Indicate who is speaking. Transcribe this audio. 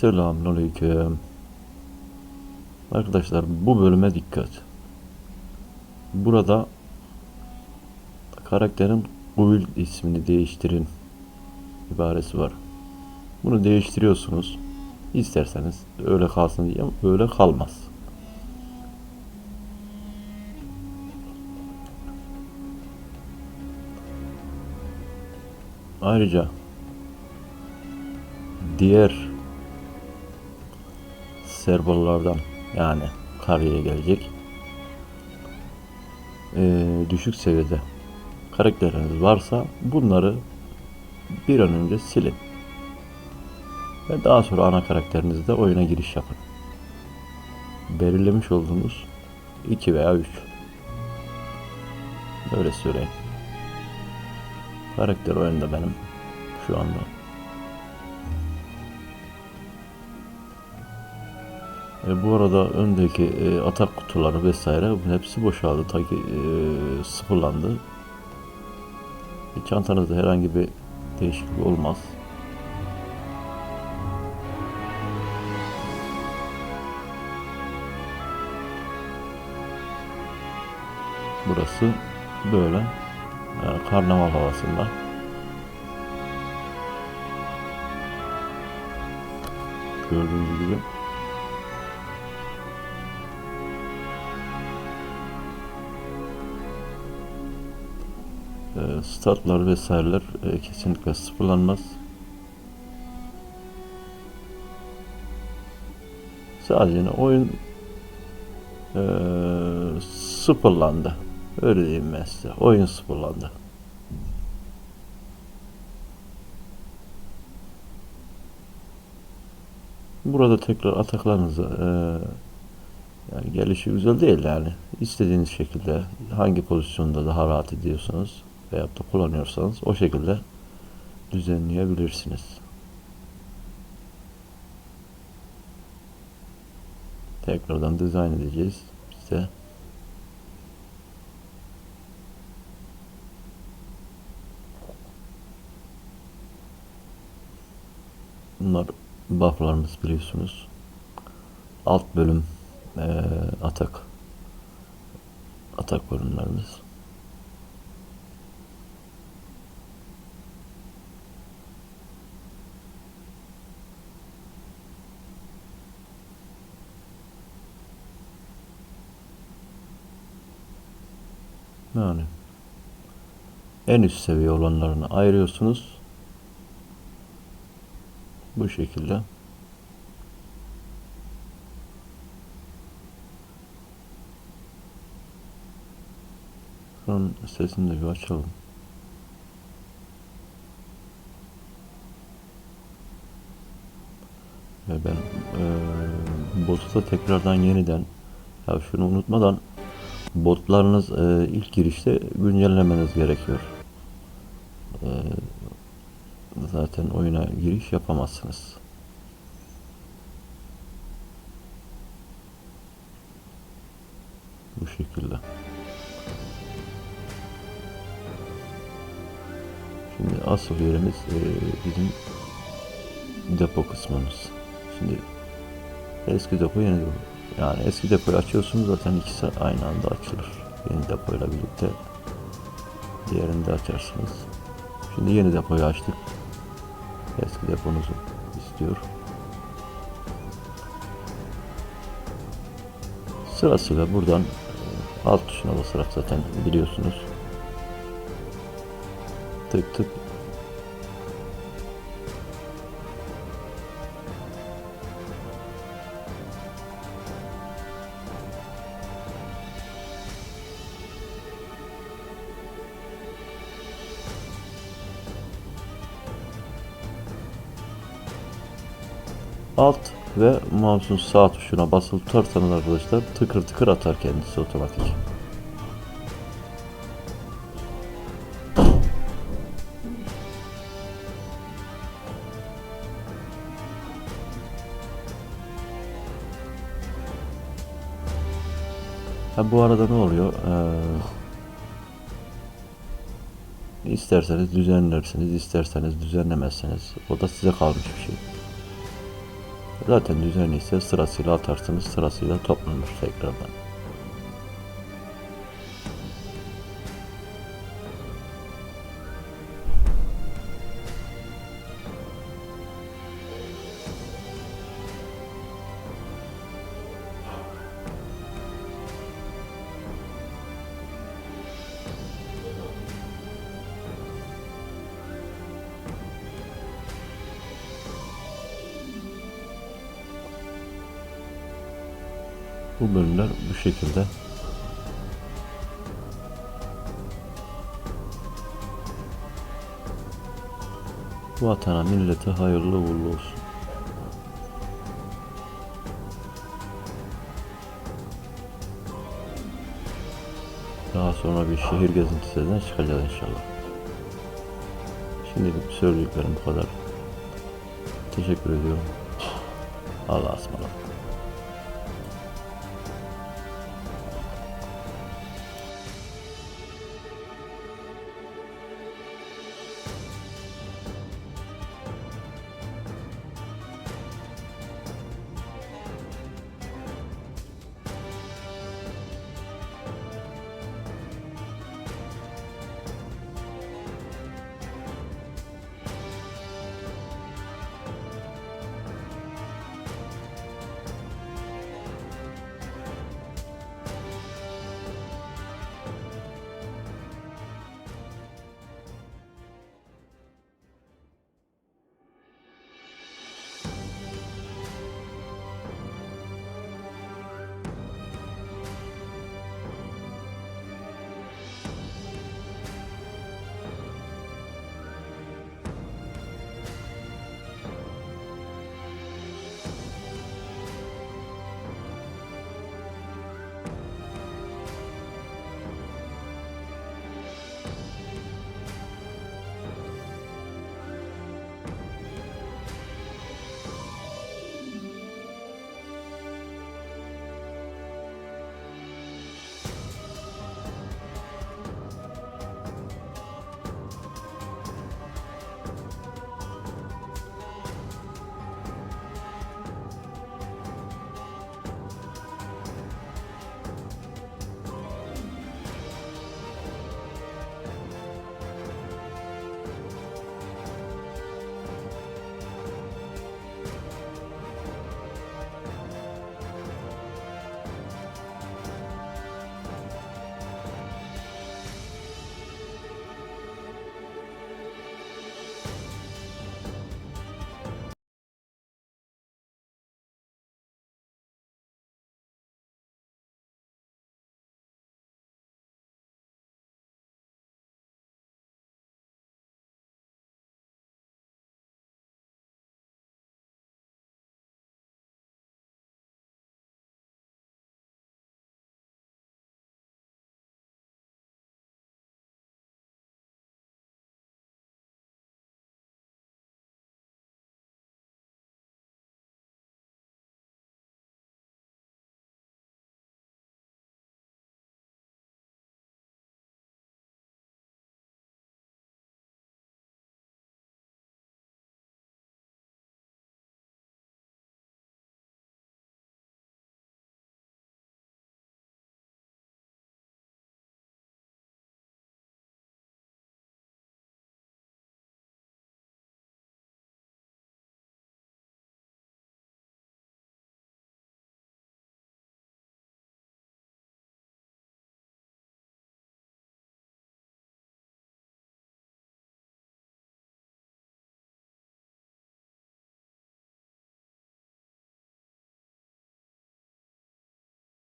Speaker 1: Selamünaleyküm. Arkadaşlar bu bölüme dikkat. Burada karakterin build ismini değiştirin ibaresi var. Bunu değiştiriyorsunuz. İsterseniz öyle kalsın diye öyle kalmaz. Ayrıca diğer serverlardan yani kariyeye gelecek eee, düşük seviyede karakteriniz varsa bunları bir an önce silin. Ve daha sonra ana karakterinizde oyuna giriş yapın. Belirlemiş olduğunuz 2 veya 3. Böyle söyleyeyim. Karakter oyunda benim şu anda. E, bu arada öndeki e, atak kutuları vesaire bunun hepsi boşaldı. Ta ki e, sıfırlandı. E, çantanızda herhangi bir değişiklik olmaz. Burası böyle. Yani karnaval havasında. Gördüğünüz gibi. E, startlar vesaireler kesinlikle sıfırlanmaz. Sadece oyun e, sıfırlandı. Öyle diyeyim ben size. Oyun sıfırlandı. Burada tekrar ataklarınızı e, yani gelişi güzel değil yani. İstediğiniz şekilde hangi pozisyonda daha rahat ediyorsanız veyahut da kullanıyorsanız o şekilde düzenleyebilirsiniz. Tekrardan dizayn edeceğiz. İşte bunlar bufflarımız biliyorsunuz. Alt bölüm eee, atak atak bölümlerimiz. Yani en üst seviye olanlarını ayırıyorsunuz. Bu şekilde. Şu an sesini de bir açalım. Ve ben eee boss'ta tekrardan yeniden ya şunu unutmadan botlarınız eee, ilk girişte güncellemeniz gerekiyor. Eee, zaten oyuna giriş yapamazsınız. Bu şekilde. Şimdi asıl yerimiz eee, bizim depo kısmımız. Şimdi eski depo yeni depo. Yani eski depoyu açıyorsunuz zaten ikisi aynı anda açılır. Yeni depoyla birlikte diğerini de açarsınız. Şimdi yeni depoyu açtık. Eski deponuzu istiyor. Sırasıyla buradan e, alt tuşuna basarak zaten biliyorsunuz. Tık tık alt ve mouse'un sağ tuşuna basılı tutarsanız arkadaşlar tıkır tıkır atar kendisi otomatik. Ha bu arada ne oluyor? Ee, isterseniz düzenlersiniz, isterseniz düzenlemezsiniz. O da size kalmış bir şey. Zaten düzenli ise sırasıyla atarsınız, sırasıyla toplanır tekrardan. Bu bölümler bu şekilde. Vatana millete hayırlı uğurlu olsun. Daha sonra bir şehir gezintisine çıkacağız inşallah. Şimdi söyleyeceklerim bu kadar. Teşekkür ediyorum. Allah'a ısmarladık.